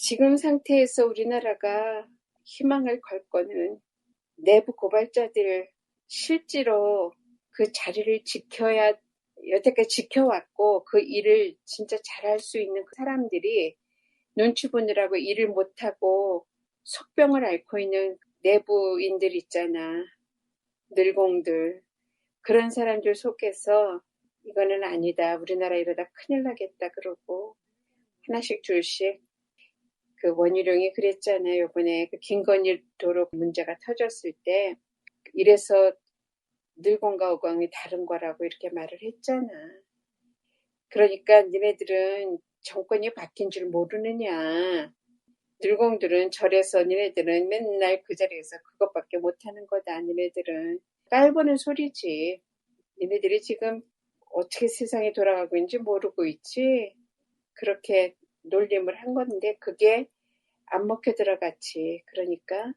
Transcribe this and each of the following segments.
지금 상태에서 우리나라가 희망을 걸 거는 내부 고발자들 실제로 그 자리를 지켜야 여태까지 지켜왔고 그 일을 진짜 잘할 수 있는 그 사람들이 눈치 보느라고 일을 못하고 속병을 앓고 있는 내부인들 있잖아. 늘공들. 그런 사람들 속에서 이거는 아니다. 우리나라 이러다 큰일 나겠다. 그러고 하나씩 둘씩 그 원희룡이 그랬잖아요. 요번에 그 김건희 도로 문제가 터졌을 때 이래서 늘공과 오광이 다른 거라고 이렇게 말을 했잖아. 그러니까 니네들은 정권이 바뀐 줄 모르느냐. 늘공들은 절에서 니네들은 맨날 그 자리에서 그것밖에 못하는 거다. 니네들은 깔보는 소리지. 니네들이 지금 어떻게 세상이 돌아가고 있는지 모르고 있지. 그렇게 놀림을 한 건데 그게 안 먹혀 들어갔지. 그러니까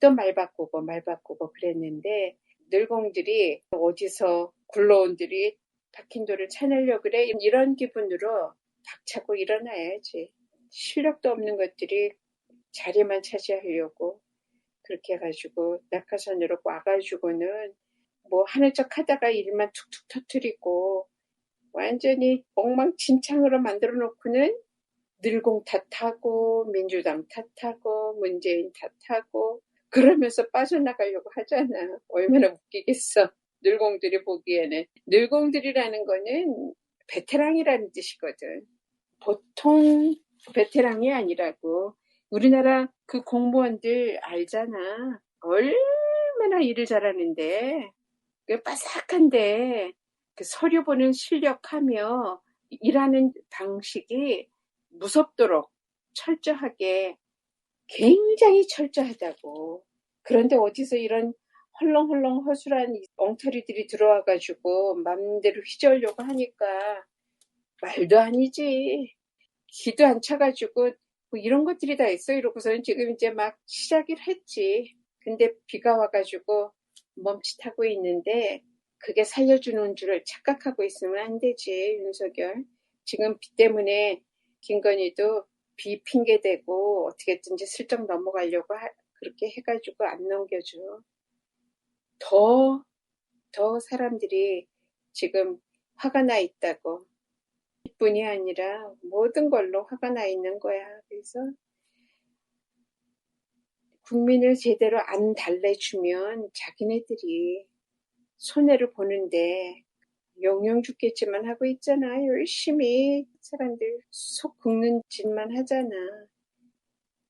또 말 바꾸고 말 바꾸고 그랬는데 늘공들이 어디서 굴러온들이 박힌 돌을 찾으려 그래 이런 기분으로 박차고 일어나야지. 실력도 없는 것들이 자리만 차지하려고 그렇게 해가지고 낙하산으로 와가지고는 뭐 하는 척 하다가 일만 툭툭 터트리고 완전히 엉망진창으로 만들어 놓고는 늘공 탓하고 민주당 탓하고 문재인 탓하고 그러면서 빠져나가려고 하잖아. 얼마나 웃기겠어. 늘공들이 보기에는. 늘공들이라는 거는 베테랑이라는 뜻이거든. 보통 베테랑이 아니라고. 우리나라 그 공무원들 알잖아. 얼마나 일을 잘하는데. 그 빠삭한데 그 서류 보는 실력하며 일하는 방식이 무섭도록 철저하게 굉장히 철저하다고. 그런데 어디서 이런 헐렁헐렁 허술한 엉터리들이 들어와가지고 맘대로 휘저으려고 하니까 말도 아니지. 기도 안 차가지고 뭐 이런 것들이 다 있어 이러고서는 지금 이제 막 시작을 했지. 근데 비가 와가지고 멈칫하고 있는데 그게 살려주는 줄을 착각하고 있으면 안 되지 윤석열. 지금 비 때문에 김건희도 비 핑계대고 어떻게든지 슬쩍 넘어가려고 하, 그렇게 해가지고 안 넘겨줘. 더, 더 사람들이 지금 화가 나 있다고. 뿐이 아니라 모든 걸로 화가 나 있는 거야. 그래서 국민을 제대로 안 달래주면 자기네들이 손해를 보는데 영영 죽겠지만 하고 있잖아. 열심히 사람들 속 긁는 짓만 하잖아.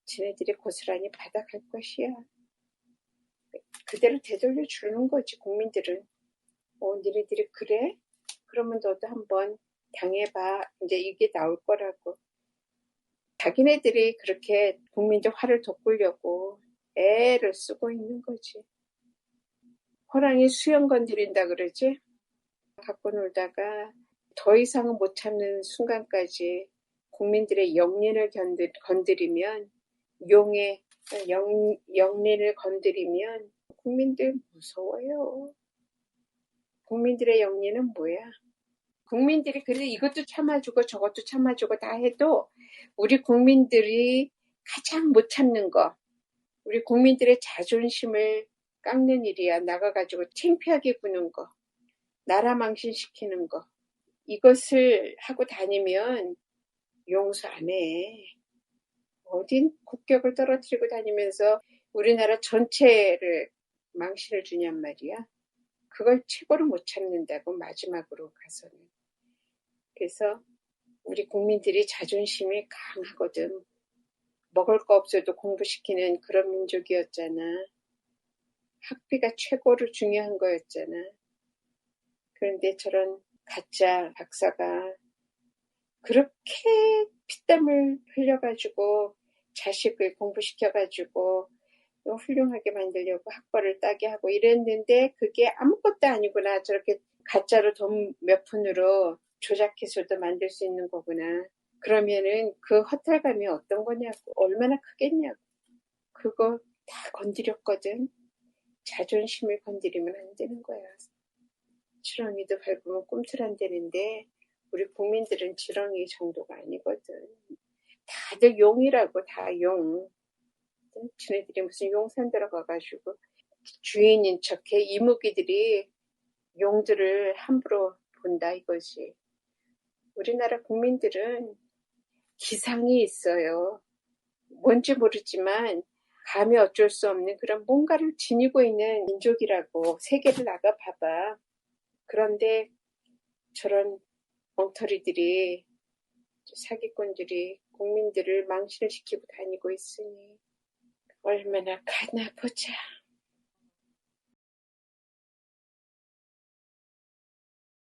지네들이 고스란히 받아갈 것이야. 그대로 되돌려 주는 거지, 국민들은. 어, 니네들이 그래? 그러면 너도 한번 당해봐. 이제 이게 나올 거라고. 자기네들이 그렇게 국민적 화를 돋구려고 애를 쓰고 있는 거지. 호랑이 수영 건드린다 그러지? 갖고 놀다가 더 이상은 못 참는 순간까지 국민들의 영린을 건드리면 용의 영, 영린을 건드리면 국민들 무서워요. 국민들의 영린은 뭐야? 국민들이 그래 이것도 참아주고 저것도 참아주고 다 해도 우리 국민들이 가장 못 참는 거 우리 국민들의 자존심을 깎는 일이야. 나가가지고 창피하게 구는 거. 나라 망신시키는 거. 이것을 하고 다니면 용서 안 해. 어딘 국격을 떨어뜨리고 다니면서 우리나라 전체를 망신을 주냔 말이야. 그걸 최고로 못 참는다고 마지막으로 가서는. 그래서 우리 국민들이 자존심이 강하거든. 먹을 거 없어도 공부시키는 그런 민족이었잖아. 학비가 최고로 중요한 거였잖아. 그런데 저런 가짜 박사가 그렇게 피땀을 흘려가지고 자식을 공부시켜가지고 훌륭하게 만들려고 학벌을 따게 하고 이랬는데 그게 아무것도 아니구나. 저렇게 가짜로 돈 몇 푼으로 조작해서도 만들 수 있는 거구나. 그러면은 그 허탈감이 어떤 거냐고. 얼마나 크겠냐고. 그거 다 건드렸거든. 자존심을 건드리면 안 되는 거야. 지렁이도 밟으면 꿈틀 안 되는데 우리 국민들은 지렁이 정도가 아니거든. 다 지들 용이라고 다 용. 지네들이 무슨 용산 들어가가지고 주인인 척해 이무기들이 용들을 함부로 본다 이거지. 우리나라 국민들은 기상이 있어요. 뭔지 모르지만 감히 어쩔 수 없는 그런 뭔가를 지니고 있는 민족이라고 세계를 나가 봐봐. 그런데 저런 엉터리들이 사기꾼들이 국민들을 망신을 시키고 다니고 있으니 얼마나 가나 보자.